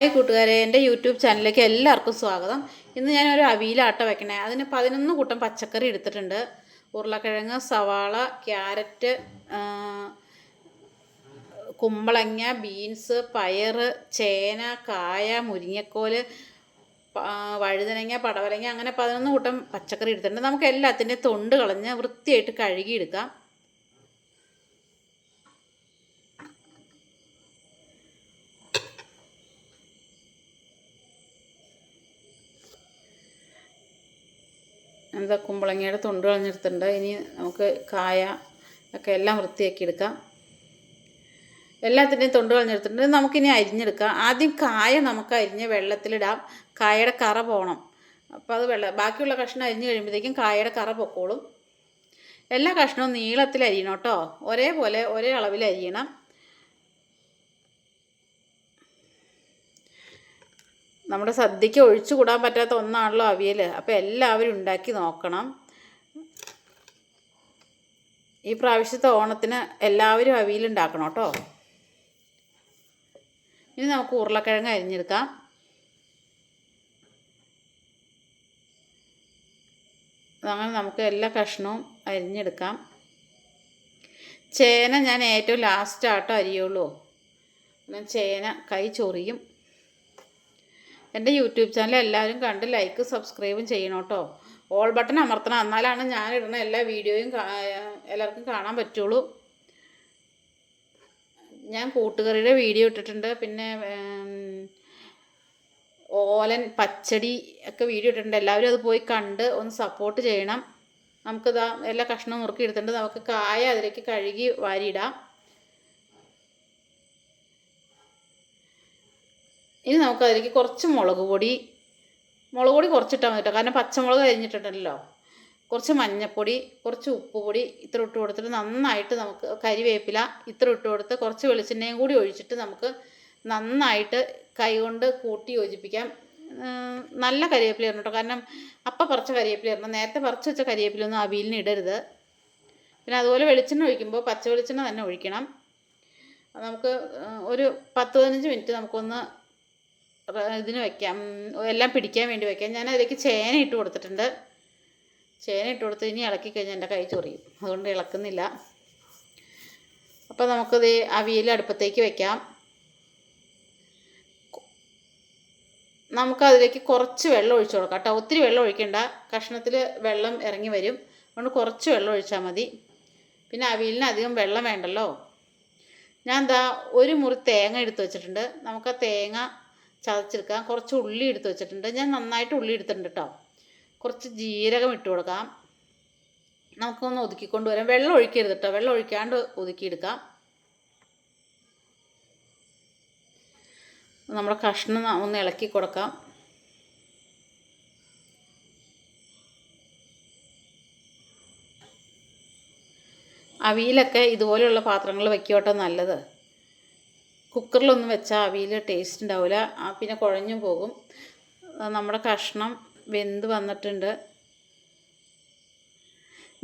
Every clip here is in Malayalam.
ഹായ് കൂട്ടുകാരെ എന്റെ യൂട്യൂബ് ചാനലിലേക്ക് എല്ലാവർക്കും സ്വാഗതം. ഇന്ന് ഞാനൊരു അവിയിലാട്ട വെക്കണേ. അതിന് പതിനൊന്ന് കൂട്ടം പച്ചക്കറി എടുത്തിട്ടുണ്ട്. ഉരുളക്കിഴങ്ങ് സവാള ക്യാരറ്റ് കുമ്പളങ്ങ ബീൻസ് പയർ ചേന കായ മുരിങ്ങക്കോൽ വഴുതനങ്ങ പടവലങ്ങ അങ്ങനെ പതിനൊന്ന് കൂട്ടം പച്ചക്കറി എടുത്തിട്ടുണ്ട്. നമുക്ക് എല്ലാത്തിന്റെയും തൊണ്ട് കളഞ്ഞ് വൃത്തിയായിട്ട് കഴുകിയെടുക്കാം. എന്താ കുമ്പളങ്ങയുടെ തൊണ്ട് കളഞ്ഞെടുത്തിട്ടുണ്ട്. ഇനി നമുക്ക് കായ ഒക്കെ എല്ലാം വൃത്തിയാക്കി എടുക്കാം. എല്ലാത്തിന്റെയും തൊണ്ട് കളഞ്ഞെടുത്തിട്ടുണ്ട്. നമുക്കിനി അരിഞ്ഞെടുക്കാം. ആദ്യം കായ നമുക്ക് അരിഞ്ഞ് വെള്ളത്തിലിടാം. കായയുടെ കറ പോകണം അപ്പോൾ അത് വെള്ള ബാക്കിയുള്ള കഷ്ണം അരിഞ്ഞ് കഴിയുമ്പോഴത്തേക്കും കായയുടെ കറ പൊക്കോളും. എല്ലാ കഷ്ണവും നീളത്തിൽ അരിയണം കേട്ടോ. ഒരേപോലെ ഒരേ അളവിൽ അരിയണം. നമ്മുടെ സദ്യക്ക് ഒഴിച്ചു കൂടാൻ പറ്റാത്ത ഒന്നാണല്ലോ അവിയൽ അപ്പോൾ എല്ലാവരും ഉണ്ടാക്കി നോക്കണം. ഈ പ്രാവശ്യത്തെ ഓണത്തിന് എല്ലാവരും അവിയൽ ഉണ്ടാക്കണം കേട്ടോ. ഇനി നമുക്ക് ഉരുളക്കിഴങ്ങ് അരിഞ്ഞെടുക്കാം. അങ്ങനെ നമുക്ക് എല്ലാ കഷ്ണവും അരിഞ്ഞെടുക്കാം. ചേന ഞാൻ ഏറ്റവും ലാസ്റ്റ് ആട്ടോ അരിയുള്ളൂ. ചേന കൈ ചൊറിയും. എന്റെ യൂട്യൂബ് ചാനൽ എല്ലാവരും കണ്ട് ലൈക്ക് സബ്സ്ക്രൈബും ചെയ്യണം കേട്ടോ. ഓൾ ബട്ടൺ അമർത്തണം. എന്നാലാണ് ഞാൻ ഇടുന്ന എല്ലാ വീഡിയോയും എല്ലാവർക്കും കാണാൻ പറ്റുള്ളൂ. ഞാൻ കൂട്ടുകറിയുടെ വീഡിയോ ഇട്ടിട്ടുണ്ട്. പിന്നെ ഓലൻ പച്ചടി ഒക്കെ വീഡിയോ ഇട്ടിട്ടുണ്ട്. എല്ലാവരും അത് പോയി കണ്ട് ഒന്ന് സപ്പോർട്ട് ചെയ്യണം. നമുക്കിതാ എല്ലാ കഷ്ണവും നുറുക്കി എടുത്തിട്ടുണ്ട്. നമുക്ക് കായ അതിലേക്ക് കഴുകി വാരിയിടാം. ഇനി നമുക്ക് അതിലേക്ക് കുറച്ച് മുളക് പൊടി മുളക് പൊടി കുറച്ചിട്ടാൽ മതി കേട്ടോ. കാരണം പച്ചമുളക് അരിഞ്ഞിട്ടുണ്ടല്ലോ കുറച്ച് മഞ്ഞൾപ്പൊടി കുറച്ച് ഉപ്പ് പൊടി ഇത്ര ഇട്ട് കൊടുത്തിട്ട് നന്നായിട്ട് നമുക്ക് കരിവേപ്പില ഇത്ര ഇട്ട് കൊടുത്ത് കുറച്ച് വെളിച്ചെണ്ണയും കൂടി ഒഴിച്ചിട്ട് നമുക്ക് നന്നായിട്ട് കൈകൊണ്ട് കൂട്ടി യോജിപ്പിക്കാം. നല്ല കരിവേപ്പില ഇടണം കേട്ടോ. കാരണം അപ്പം പറിച്ച കരിവേപ്പില ഇടണം. നേരത്തെ പറിച്ച് വെച്ച കരിവേപ്പില ഒന്നും അവിയലിന് ഇടരുത്. പിന്നെ അതുപോലെ വെളിച്ചെണ്ണ ഒഴിക്കുമ്പോൾ പച്ച വെളിച്ചെണ്ണ തന്നെ ഒഴിക്കണം. നമുക്ക് ഒരു പത്ത് പതിനഞ്ച് മിനിറ്റ് നമുക്കൊന്ന് ഇതിന് വെക്കാം. എല്ലാം പിടിക്കാൻ വേണ്ടി വെക്കാം. ഞാൻ അതിലേക്ക് ചേന ഇട്ട് കൊടുത്തിട്ടുണ്ട്. ചേന ഇട്ട് കൊടുത്ത് ഇനി ഇളക്കി കഴിഞ്ഞാൽ എന്റെ കൈ ചൊറിയും. അതുകൊണ്ട് ഇളക്കുന്നില്ല. അപ്പോൾ നമുക്കത് അവിയൽ അടുപ്പത്തേക്ക് വെക്കാം. നമുക്ക് അതിലേക്ക് കുറച്ച് വെള്ളം ഒഴിച്ചു കൊടുക്കാം. കേട്ടോ ഒത്തിരി വെള്ളം ഒഴിക്കണ്ട. കഷ്ണത്തിൽ വെള്ളം ഇറങ്ങി വരും. അതുകൊണ്ട് കുറച്ച് വെള്ളം ഒഴിച്ചാൽ മതി. പിന്നെ അവിയലിന് അധികം വെള്ളം വേണ്ടല്ലോ. ഞാൻ എന്താ ഒരു മുറി തേങ്ങ എടുത്ത് വെച്ചിട്ടുണ്ട്. നമുക്ക് ആ തേങ്ങ ചതച്ചെടുക്കാം കുറച്ച് ഉള്ളി എടുത്ത് വെച്ചിട്ടുണ്ട്. ഞാൻ നന്നായിട്ട് ഉള്ളി എടുത്തിട്ടുണ്ട് കേട്ടോ കുറച്ച് ജീരകം ഇട്ട് കൊടുക്കാം. നമുക്കൊന്ന് ഒതുക്കിക്കൊണ്ട് വരാം. വെള്ളം ഒഴിക്കരുത് കേട്ടോ വെള്ളം ഒഴിക്കാണ്ട് ഒതുക്കിയെടുക്കാം. നമ്മുടെ കഷ്ണം ഒന്ന് ഇളക്കി കൊടുക്കാം. അവിയിലൊക്കെ ഇതുപോലെയുള്ള പാത്രങ്ങൾ വെക്കോട്ടെ നല്ലത്. കുക്കറിലൊന്നും വെച്ചാൽ അവിയൽ ടേസ്റ്റ് ഉണ്ടാവില്ല പിന്നെ കുഴഞ്ഞു പോകും. നമ്മുടെ കഷ്ണം വെന്ത് വന്നിട്ടുണ്ട്.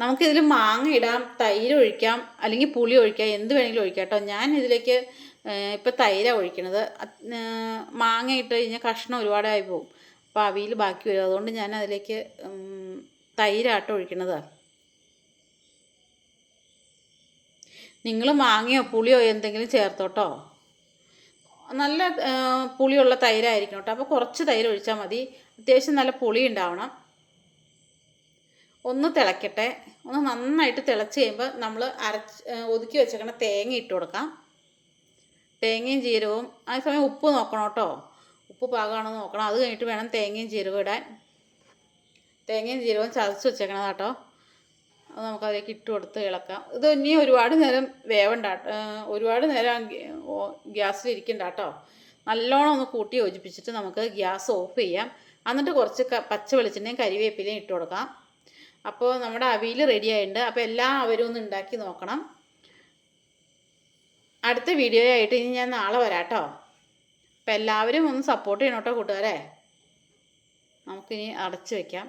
നമുക്കിതിൽ മാങ്ങ ഇടാം തൈര് ഒഴിക്കാം അല്ലെങ്കിൽ പുളി ഒഴിക്കാം എന്ത് വേണമെങ്കിലും ഒഴിക്കാം കേട്ടോ. ഞാൻ ഇതിലേക്ക് ഇപ്പം തൈരാണ് ഒഴിക്കണത്. മാങ്ങ ഇട്ട് കഴിഞ്ഞാൽ കഷ്ണം ഒരുപാടായി പോകും. അപ്പോൾ അവിയിൽ ബാക്കി വരും. അതുകൊണ്ട് ഞാൻ അതിലേക്ക് തൈരാട്ടോ ഒഴിക്കണത്. നിങ്ങൾ മാങ്ങയോ പുളിയോ എന്തെങ്കിലും ചേർത്തോട്ടോ? നല്ല പുളിയുള്ള തൈരായിരിക്കണം കേട്ടോ. അപ്പോൾ കുറച്ച് തൈര് ഒഴിച്ചാൽ മതി. അത്യാവശ്യം നല്ല പുളി ഉണ്ടാവണം. ഒന്ന് തിളയ്ക്കട്ടെ ഒന്ന് നന്നായിട്ട് തിളച്ച് കഴിയുമ്പോൾ നമ്മൾ അരച്ച് ഒതുക്കി വെച്ചേക്കണ തേങ്ങ ഇട്ട് കൊടുക്കാം. തേങ്ങയും ജീരകവും ആ സമയം ഉപ്പ് നോക്കണം കേട്ടോ. ഉപ്പ് പാകമാണോ നോക്കണം. അത് കഴിഞ്ഞിട്ട് വേണം തേങ്ങയും ജീരകവും ഇടാൻ. തേങ്ങയും ജീരകവും ചതച്ച് വെച്ചേക്കണത് കേട്ടോ. അത് നമുക്ക് അതിലേക്ക് ഇട്ട് കൊടുത്ത് ഇളക്കാം. ഇത് ഇനി ഒരുപാട് നേരം വേവണ്ട. ഒരുപാട് നേരം ഗ്യാസിൽ ഇരിക്കണ്ട കേട്ടോ. നല്ലോണം ഒന്ന് കൂട്ടി യോജിപ്പിച്ചിട്ട് നമുക്ക് ഗ്യാസ് ഓഫ് ചെയ്യാം. എന്നിട്ട് കുറച്ച് പച്ച വെളിച്ചെണ്ണയും കരിവേപ്പിലയും ഇട്ട് കൊടുക്കാം. അപ്പോൾ നമ്മുടെ അവിയൽ റെഡി ആയിട്ടുണ്ട്. അപ്പോൾ എല്ലാവരും ഒന്ന് ഉണ്ടാക്കി നോക്കണം. അടുത്ത വീഡിയോ ആയിട്ട് ഇനി ഞാൻ നാളെ വരാം കേട്ടോ. അപ്പോൾ എല്ലാവരും ഒന്ന് സപ്പോർട്ട് ചെയ്യണം കേട്ടോ കൂട്ടുകാരെ. നമുക്കിനി അടച്ചു വെക്കാം.